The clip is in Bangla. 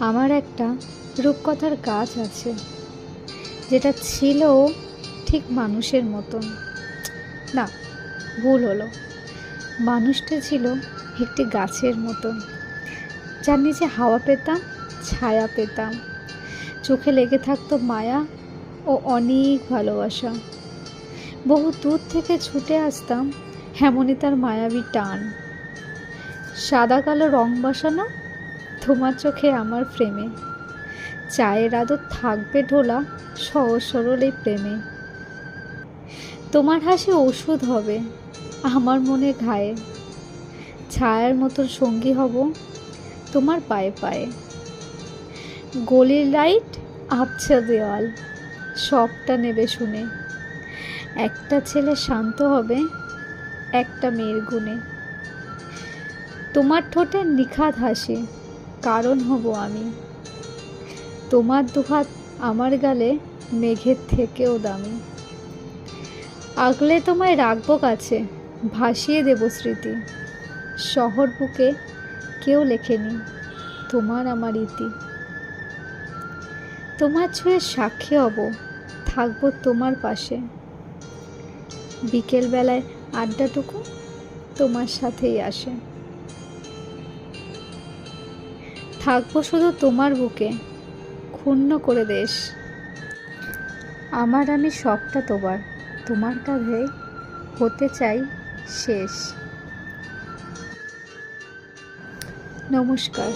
আমার একটা রূপকথার গাছ আছে, যেটা ছিল ঠিক মানুষের মতন। না, ভুল হলো। মানুষটা ছিল একটি গাছের মতন। যার নিচে হাওয়া পেতাম, ছায়া পেতাম। চোখে লেগে থাকতো মায়া ও অনেক ভালোবাসা। বহু দূর থেকে ছুটে আসতাম এমনই তার মায়াবী টান। সাদা কালো রং বসানো তোমার চোখে আমার প্রেমে। চায়ের আদর থাকবে ঢোলা সহজ সরল এই প্রেমে। তোমার হাসি ওষুধ হবে আমার মনে ঘায়ে। ছায়ার মতন সঙ্গী হব তোমার পায়ে পায়ে। গলির লাইট আবছা দেওয়াল, সবটা নেবে শুনে। একটা ছেলে শান্ত হবে, একটা মেয়ের গুণে। তোমার ঠোঁটে নিখাত হাসি কারণ হব আমি। তোমার দুহাত আমার গালে মেঘের থেকেও দামি। আগলে তোমায় রাখব কাছে, ভাসিয়ে দেব স্মৃতি। শহর বুকে কেউ লেখেনি তোমার আমার ইতি। তোমার ছুঁয়ে সাক্ষী হব, থাকব তোমার পাশে। বিকেলবেলায় আড্ডাটুকু তোমার সাথেই আসে। থাকব শুধু তোমার বুকে। ক্ষুণ্ণ করে দেশ। আমার আমি সবটা তোমার। তোমার কাঁধে হতে চাই শেষ। নমস্কার।